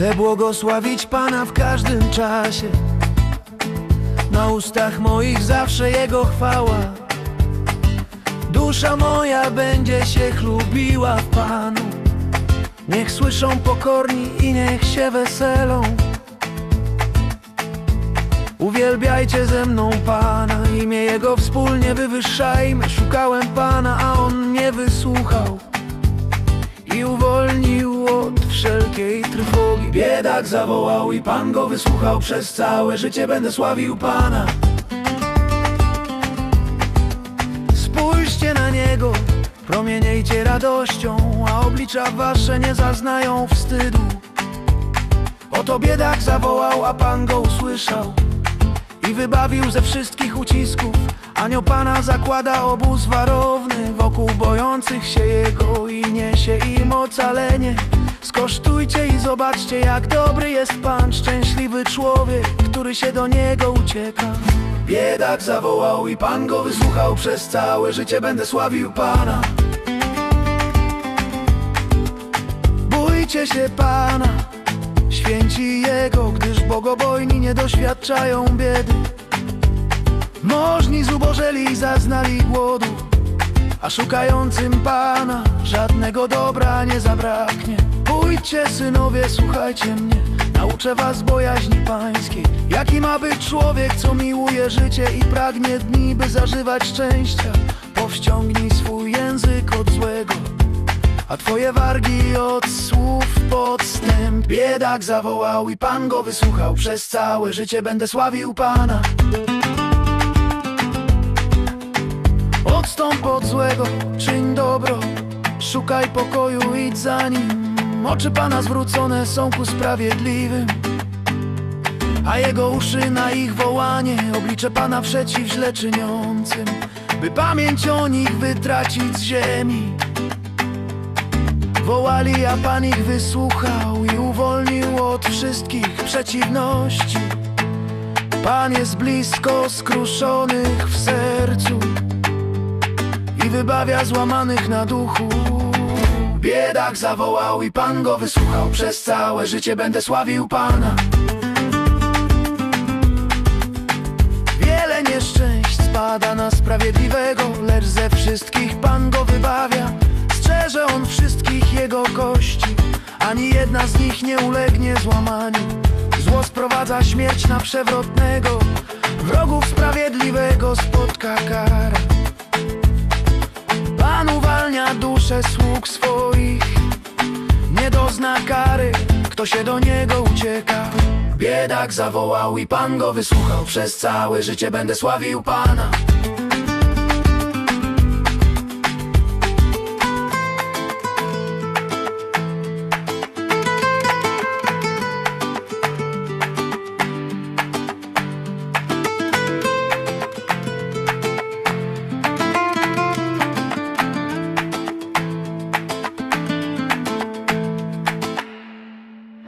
Chcę błogosławić Pana w każdym czasie. Na ustach moich zawsze Jego chwała. Dusza moja będzie się chlubiła w Panu. Niech słyszą pokorni i niech się weselą. Uwielbiajcie ze mną Pana, imię Jego wspólnie wywyższajmy. Szukałem Pana, a On mnie wysłuchał i uwolnił od wszelkiej trwogi. Biedak zawołał i Pan go wysłuchał. Przez całe życie będę sławił Pana. Spójrzcie na Niego, promieniejcie radością, a oblicza wasze nie zaznają wstydu. Oto biedak zawołał, a Pan go usłyszał i wybawił ze wszystkich ucisków. Anioł Pana zakłada obóz warowny wokół bojących się Jego i niesie im ocalenie. Skosztujcie i zobaczcie, jak dobry jest Pan, szczęśliwy człowiek, który się do Niego ucieka. Biedak zawołał i Pan go wysłuchał, przez całe życie będę sławił Pana. Bójcie się Pana, święci Jego, gdyż bogobojni nie doświadczają biedy. Możni zubożeli zaznali głodu, a szukającym Pana żadnego dobra nie zabraknie. Pójdźcie synowie, słuchajcie mnie, nauczę was bojaźni pańskiej. Jaki ma być człowiek, co miłuje życie i pragnie dni, by zażywać szczęścia. Powściągnij swój język od złego, a twoje wargi od słów podstęp. Biedak zawołał i Pan go wysłuchał, przez całe życie będę sławił Pana. Odstąp od złego, czyń dobro Szukaj pokoju, idź za nim. Oczy Pana zwrócone są ku sprawiedliwym A Jego uszy na ich wołanie Oblicze Pana przeciw źle czyniącym By pamięć o nich wytracić z ziemi. Wołali, a Pan ich wysłuchał I uwolnił od wszystkich przeciwności. Pan jest blisko skruszonych w sercu wybawia złamanych na duchu. Biedak zawołał i Pan go wysłuchał. Przez całe życie będę sławił Pana. Wiele nieszczęść spada na sprawiedliwego, lecz ze wszystkich Pan go wybawia. Strzeże on wszystkich jego kości, ani jedna z nich nie ulegnie złamaniu. Zło sprowadza śmierć na przewrotnego, wrogów sprawiedliwego spotka kara. Duszę sług swoich. Nie dozna kary, kto się do niego ucieka. Biedak zawołał i Pan go wysłuchał. Przez całe życie będę sławił Pana